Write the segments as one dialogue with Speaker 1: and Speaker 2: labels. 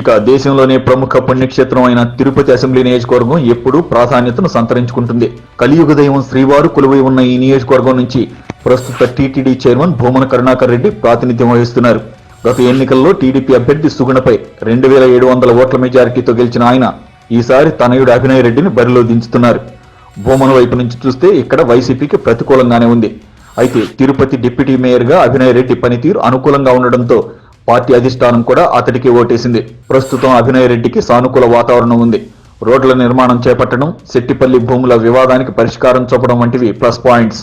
Speaker 1: ఇక దేశంలోనే ప్రముఖ పుణ్యక్షేత్రం అయిన తిరుపతి అసెంబ్లీ నియోజకవర్గం ఎప్పుడూ ప్రాధాన్యతను సంతరించుకుంటుంది. కలియుగ దైవం శ్రీవారు కొలువై ఉన్న ఈ నియోజకవర్గం నుంచి ప్రస్తుత టీటీడీ చైర్మన్ భూమన కరుణాకర్ రెడ్డి ప్రాతినిధ్యం వహిస్తున్నారు. గత ఎన్నికల్లో టీడీపీ అభ్యర్థి సుగుణపై రెండు వేల ఏడు వందల ఓట్ల మెజారిటీతో గెలిచిన ఆయన ఈసారి తనయుడు అభినయ్ రెడ్డిని బరిలో దించుతున్నారు. భూమన వైపు నుంచి చూస్తే ఇక్కడ వైసీపీకి ప్రతికూలంగానే ఉంది. అయితే తిరుపతి డిప్యూటీ మేయర్గా అభినయ్ రెడ్డి పనితీరు అనుకూలంగా ఉండడంతో పార్టీ అధిష్టానం కూడా అతడికి ఓటేసింది. ప్రస్తుతం అభినయ్ రెడ్డికి సానుకూల వాతావరణం ఉంది. రోడ్ల నిర్మాణం చేపట్టడం శెట్టిపల్లి భూముల వివాదానికి పరిష్కారం చూపడం వంటివి ప్లస్ పాయింట్స్.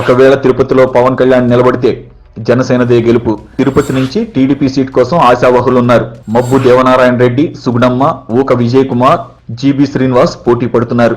Speaker 1: ఒకవేళ తిరుపతిలో పవన్ కళ్యాణ్ నిలబడితే జనసేనదే గెలుపు. తిరుపతి నుంచి టీడీపీ సీట్ కోసం ఆశావహులున్నారు. మబ్బు దేవనారాయణ రెడ్డి సుగుణమ్మ ఊక విజయ్ కుమార్ జీబీ శ్రీనివాస్ పోటీ పడుతున్నారు.